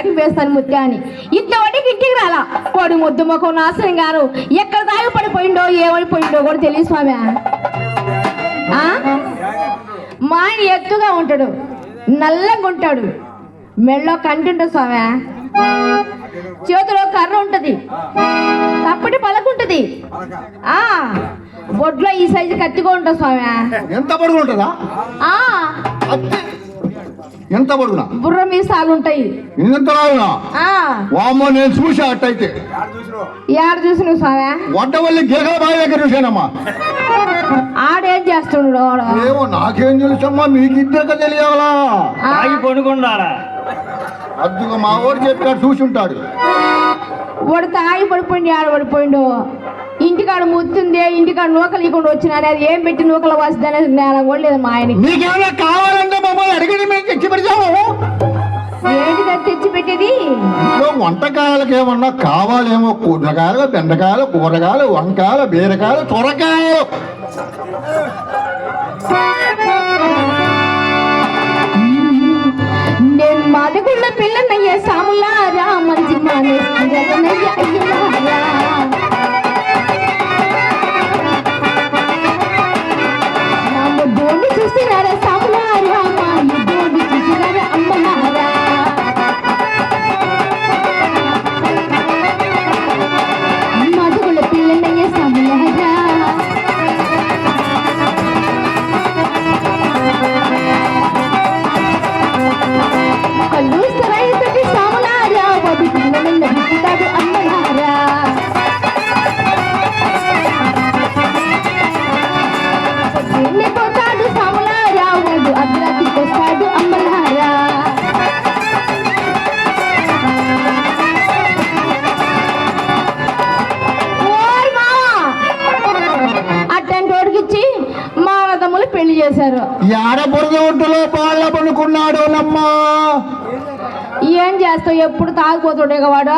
కాడికి వేస్తాను ముత్యాని ఇంతవరకు ఇంటికి రాలా. కోడి ముద్దు ముఖం నాశనం గారు. ఎక్కడ దాగి పడిపోయిండో ఏమైపోయిండో కూడా తెలియదు స్వామి. ఆ? మా ఆయన ఎత్తుగా ఉంటాడు. నల్లగా ఉంటాడు. మెళ్ళో కంటుంటుంది స్వామి. చేతిలో కర్ర ఉంటది. తప్పటి పలకుంటది ఆ బొడ్లో ఈ సైజు కత్తిగా ఉంటుంది స్వామి. ఎంత పొడుగు ఉంటుందా ఆ. అత్తి. ఎంత పొడుగునా? బుర్ర మీసాలు ఉంటాయి ఎంత రావునా వామ్మో నేను చూసా అట్టయితే. ఏడ చూసిన? స్వామి వడ్డవల్లి గిరగల బావి దగ్గర చూసానమ్మా ఆడేం చేస్తుండడు వాడు? ఏమో నాకేం తెలుసమ్మా మీకు ఇద్దరికి తెలియాలా? ఆ, తాగి పడుకున్నాడా అద్దుగా మా వాడు చెప్పాడు చూసి ఉంటాడు వాడు తాగి పడిపోయింది ఆడ పడిపోయిండు? ఇంటికాడ ముత్తుంది ఇంటికాడ నూకలు ఇకుండా వచ్చినారు అది ఏం పెట్టి నూకలు వస్తుందనే నేల కూడా లేదు మా నీకేమైనా కావాలంటే మమ్మల్ని అడిగి వంటకాయలకు ఏమన్నా కావాలేమో కూరగాయలు బెండకాయలు కూరగాయలు వంకాయలు బీరకాయలు సొరకాయలు. నమ్మా ఏం చేస్తావు? ఎప్పుడు తాగిపోతుండే వాడు?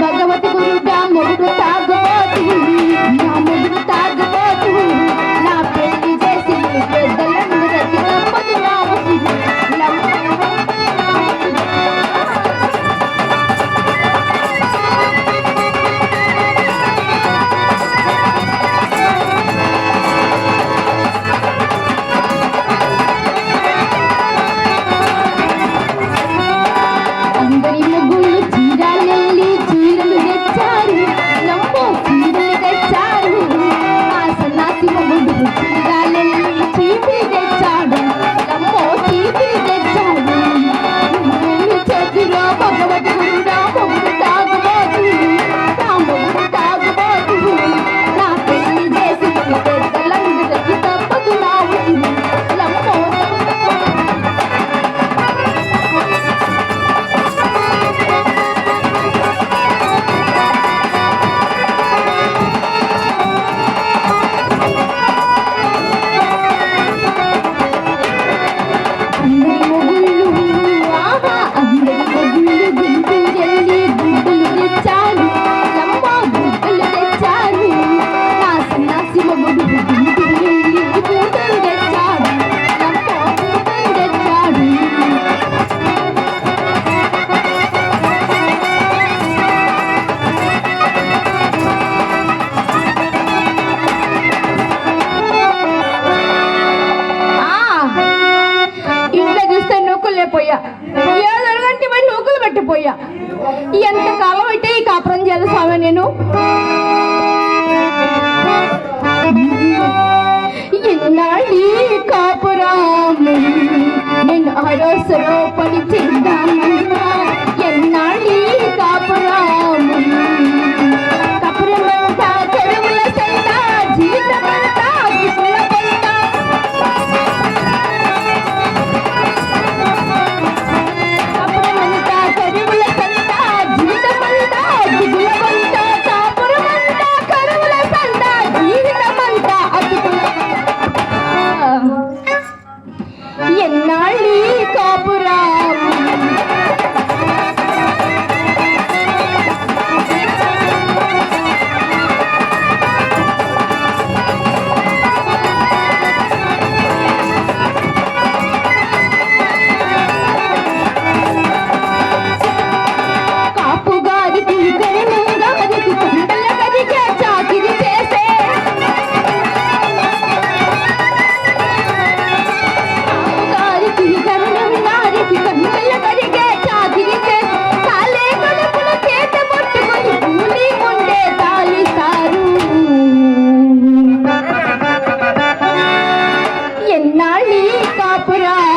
భగవతి గురుడా మొగుడు తాగుపోతు పోయా ఏడు గంట పోయి నూకులు పెట్టిపోయా. ఎంత కాలం అయితే ఈ కాపురం చేయాలి స్వామి నేను? ఎన్నాళ్ళీ కాపురం? నేను అరోసరో अपराध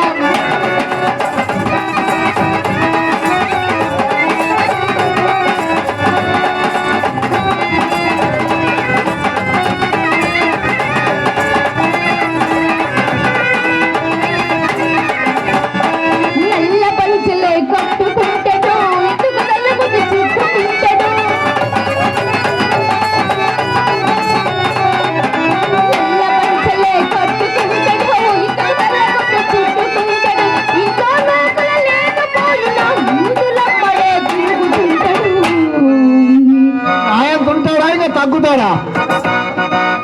తగ్గుతాడా?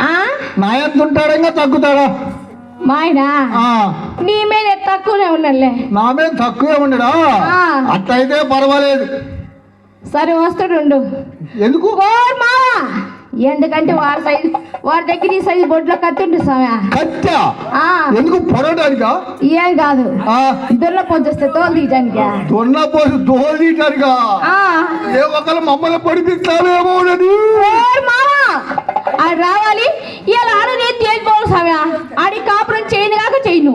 ఆ? నా ఎంత ఉంటాడా ఇంకా తగ్గుతాడా నీ మీద తక్కువనే ఉన్నాడులే నా మీద తక్కువే ఉండడా. అట్టయితే పర్వాలేదు. సరే వస్తాడు ఎందుకు? మావా! ఎందుకంటే వాడి సైజు వాడి దగ్గర ఈ సైజు బొడ్లో కత్తుండు సమయ కత్తా? ఆ. ఎందుకు పొడవడానికా? ఏం కాదు. ఆ, ఇద్దరులో పొద్దుస్తే తోలు తీయటానికి? దొన్న పోసి దోలు తీయటానికా? ఆ. ఏ ఒకరు మమ్మల్ని పడిపిస్తావేమో రావాలి ఇలా ఆడ నేను తేలిపోవాలి సమయ ఆడి కాపురం చేయను కాక చేయను.